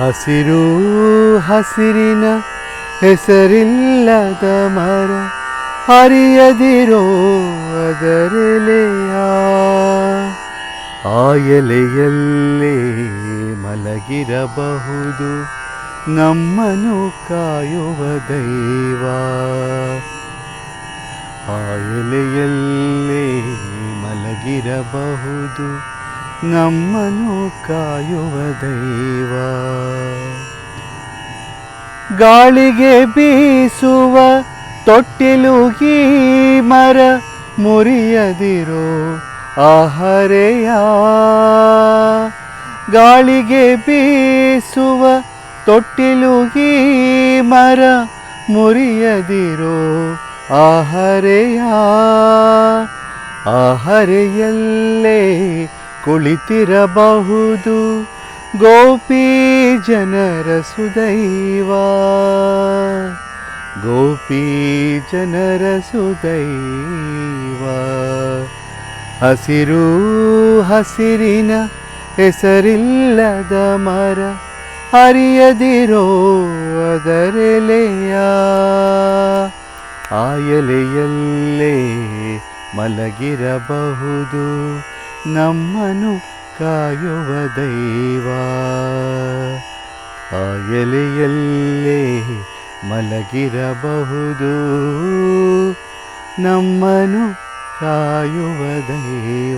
ಹಸಿರು ಹಸಿರಿನ ಹೆಸರಿಲ್ಲದ ಮರ ಹರಿಯದಿರೋ ಅದರೆಲೆಯ. ಆ ಎಲೆಯಲ್ಲೇ ಮಲಗಿರಬಹುದು ನಮ್ಮನು ಕಾಯುವ ದೈವ. ಆ ಎಲೆಯಲ್ಲೇ ಮಲಗಿರಬಹುದು ನಮ್ಮನ್ನು ಕಾಯುವ ದೈವ. ಗಾಳಿಗೆ ಬೀಸುವ ತೊಟ್ಟಿಲು ಈ ಮರ ಮುರಿಯದಿರೋ ಆಹರೆಯ. ಗಾಳಿಗೆ ಬೀಸುವ ತೊಟ್ಟಿಲು ಈ ಮರ ಮುರಿಯದಿರೋ ಆಹರೆಯ. ಆಹರೆಯಲ್ಲೇ ಕುಳಿತಿರಬಹುದು. ಗೋಪೀ ಜನರ ಸುದೈವ. ಗೋಪೀ ಜನರ ಸುದೈವ. ಹಸಿರು ಹಸಿರಿನ ಹೆಸರಿಲ್ಲದ ಮರ ಹರಿಯದಿರೋ ಅದರೆಲೆಯ. ಆಯಲೆಯಲ್ಲೇ ಮಲಗಿರಬಹುದು. ನಮ್ಮನ್ನು ಕಾಯುವ ದೈವ. ಆ ಎಲೆಯಲ್ಲೇ ಮಲಗಿರಬಹುದು. ನಮ್ಮನು ಕಾಯುವ ದೈವ.